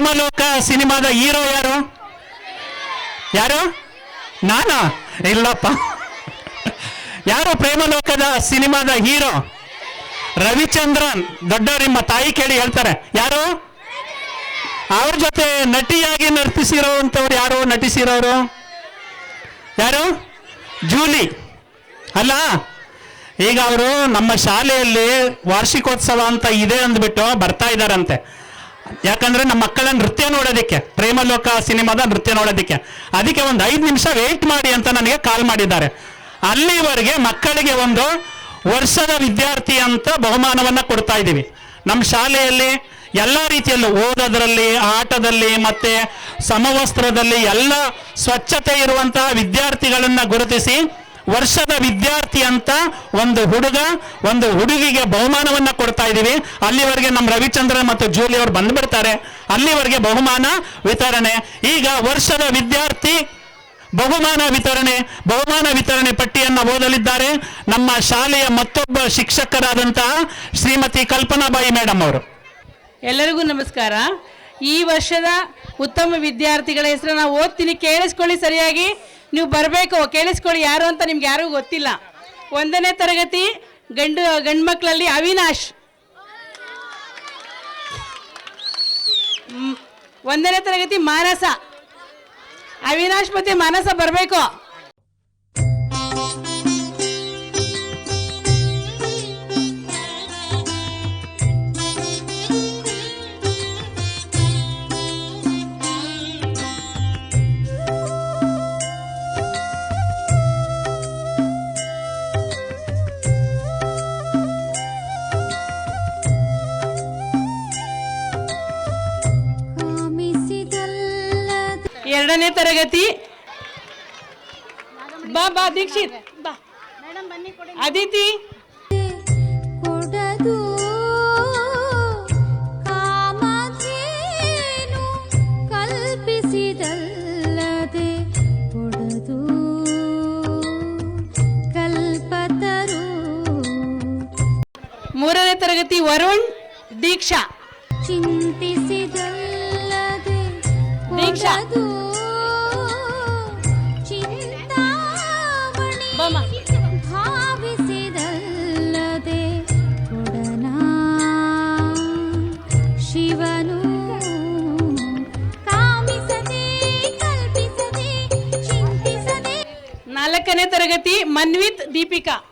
ಪ್ರೇಮಲೋಕ ಸಿನಿಮಾದ ಹೀರೋ ಯಾರು? ಯಾರು? ನಾನಾ? ಇಲ್ಲಪ್ಪ. ಯಾರು ಪ್ರೇಮಲೋಕದ ಸಿನಿಮಾದ ಹೀರೋ? ರವಿಚಂದ್ರನ್. ದೊಡ್ಡವ್ರು ನಿಮ್ಮ ತಾಯಿ ಕೇಳಿ ಹೇಳ್ತಾರೆ. ಯಾರು? ಅವ್ರ ಜೊತೆ ನಟಿಯಾಗಿ ನರ್ತಿಸಿರೋವಂಥವ್ರು ಯಾರು? ನಟಿಸಿರೋರು? ಯಾರು? ಜೂಲಿ. ಅಲ್ಲ, ಈಗ ಅವರು ನಮ್ಮ ಶಾಲೆಯಲ್ಲಿ ವಾರ್ಷಿಕೋತ್ಸವ ಅಂತ ಇದೆ ಅಂದ್ಬಿಟ್ಟು ಬರ್ತಾ ಇದ್ದಾರಂತೆ ಯಾಕಂದ್ರೆ ನಮ್ಮ ಮಕ್ಕಳ ನೃತ್ಯ ನೋಡೋದಕ್ಕೆ, ಪ್ರೇಮಲೋಕ ಸಿನಿಮಾದ ನೃತ್ಯ ನೋಡೋದಕ್ಕೆ. ಅದಕ್ಕೆ ಒಂದು ಐದು ನಿಮಿಷ ವೇಟ್ ಮಾಡಿ ಅಂತ ನನಗೆ ಕಾಲ್ ಮಾಡಿದ್ದಾರೆ. ಅಲ್ಲಿವರೆಗೆ ಮಕ್ಕಳಿಗೆ ಒಂದು ವರ್ಷದ ವಿದ್ಯಾರ್ಥಿ ಅಂತ ಬಹುಮಾನವನ್ನ ಕೊಡ್ತಾ ಇದ್ದೀವಿ. ನಮ್ಮ ಶಾಲೆಯಲ್ಲಿ ಎಲ್ಲ ರೀತಿಯಲ್ಲೂ ಓದೋದ್ರಲ್ಲಿ, ಆಟದಲ್ಲಿ ಮತ್ತೆ ಸಮವಸ್ತ್ರದಲ್ಲಿ ಎಲ್ಲ ಸ್ವಚ್ಛತೆ ಇರುವಂತಹ ವಿದ್ಯಾರ್ಥಿಗಳನ್ನ ಗುರುತಿಸಿ ವರ್ಷದ ವಿದ್ಯಾರ್ಥಿ ಅಂತ ಒಂದು ಹುಡುಗ, ಒಂದು ಹುಡುಗಿಗೆ ಬಹುಮಾನವನ್ನ ಕೊಡ್ತಾ ಇದ್ದೀವಿ. ಅಲ್ಲಿವರೆಗೆ ನಮ್ಮ ರವಿಚಂದ್ರನ್ ಮತ್ತು ಜೂಲಿ ಅವರು ಬಂದ್ಬಿಡ್ತಾರೆ. ಅಲ್ಲಿವರೆಗೆ ಬಹುಮಾನ ವಿತರಣೆ. ಈಗ ವರ್ಷದ ವಿದ್ಯಾರ್ಥಿ ಬಹುಮಾನ ವಿತರಣೆ ಬಹುಮಾನ ವಿತರಣೆ ಪಟ್ಟಿಯನ್ನು ಓದಲಿದ್ದಾರೆ. ನಮ್ಮ ಶಾಲೆಯ ಮತ್ತೊಬ್ಬ ಶಿಕ್ಷಕರಾದಂತಹ ಶ್ರೀಮತಿ ಕಲ್ಪನಾಬಾಯಿ ಮೇಡಮ್ ಅವರು. ಎಲ್ಲರಿಗೂ ನಮಸ್ಕಾರ. ಈ ವರ್ಷದ ಉತ್ತಮ ವಿದ್ಯಾರ್ಥಿಗಳ ಹೆಸರು ಓದ್ತೀನಿ. ಕೇಳಿಸ್ಕೊಳ್ಳಿ ಸರಿಯಾಗಿ. ನೀವು ಬರಬೇಕು, ಕೇಳಿಸ್ಕೊಳ್ಳಿ, ಯಾರು ಅಂತ ನಿಮ್ಗೆ ಯಾರಿಗೂ ಗೊತ್ತಿಲ್ಲ. ಒಂದನೇ ತರಗತಿ ಗಂಡು ಗಂಡು ಮಕ್ಕಳಲ್ಲಿ ಅವಿನಾಶ್ ಒಂದನೇ ತರಗತಿ ಮಾನಸ. ಅವಿನಾಶ್ ಮತ್ತೆ ಮಾನಸ ಬರಬೇಕು. ಎರಡನೇ ತರಗತಿ. ಬಾ ಬಾ ದೀಕ್ಷಿತ್ ಬಾ. ಅದಿತಿ ಕೊಡದು ಕಾಮಧೇನು ಕಲ್ಪಿಸಿದಲ್ಲದೆ ಕೊಡದು ಕಲ್ಪತರು. ಮೂರನೇ ತರಗತಿ ವರುಣ್ ದೀಕ್ಷಾ. ಚಿಂತಿಸಿದಲ್ಲದೆ ದೀಕ್ಷಾ. ಶಿವನು. ನಾಲ್ಕನೇ ತರಗತಿ ಮನ್ವಿತ್ ದೀಪಿಕಾ.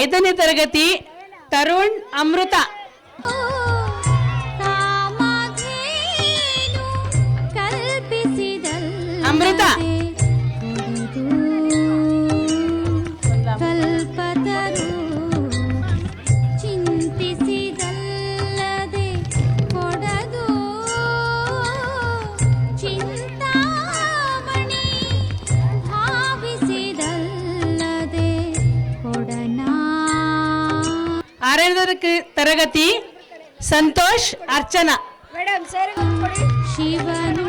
ಐದನೇ ತರಗತಿ ತರುಣ್ ಅಮೃತ ಕಾಮಧೇನು ಕಲ್ಪಿಸಿದಲ್ಲದೆ ಅಮೃತ. ತರಗ- ತರಗತಿ ಸಂತೋಷ್ ಅರ್ಚನಾ. ಶಿವನು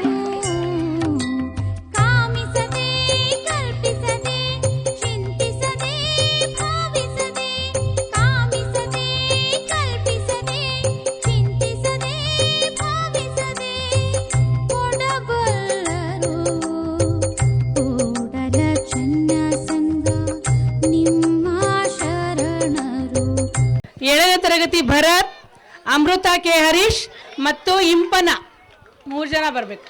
ಏಳನೇ ತರಗತಿ ಭರತ್ ಅಮೃತ ಕೆ ಹರೀಶ್ ಮತ್ತು ಇಂಪನ. ಮೂರು ಜನ ಬರಬೇಕು.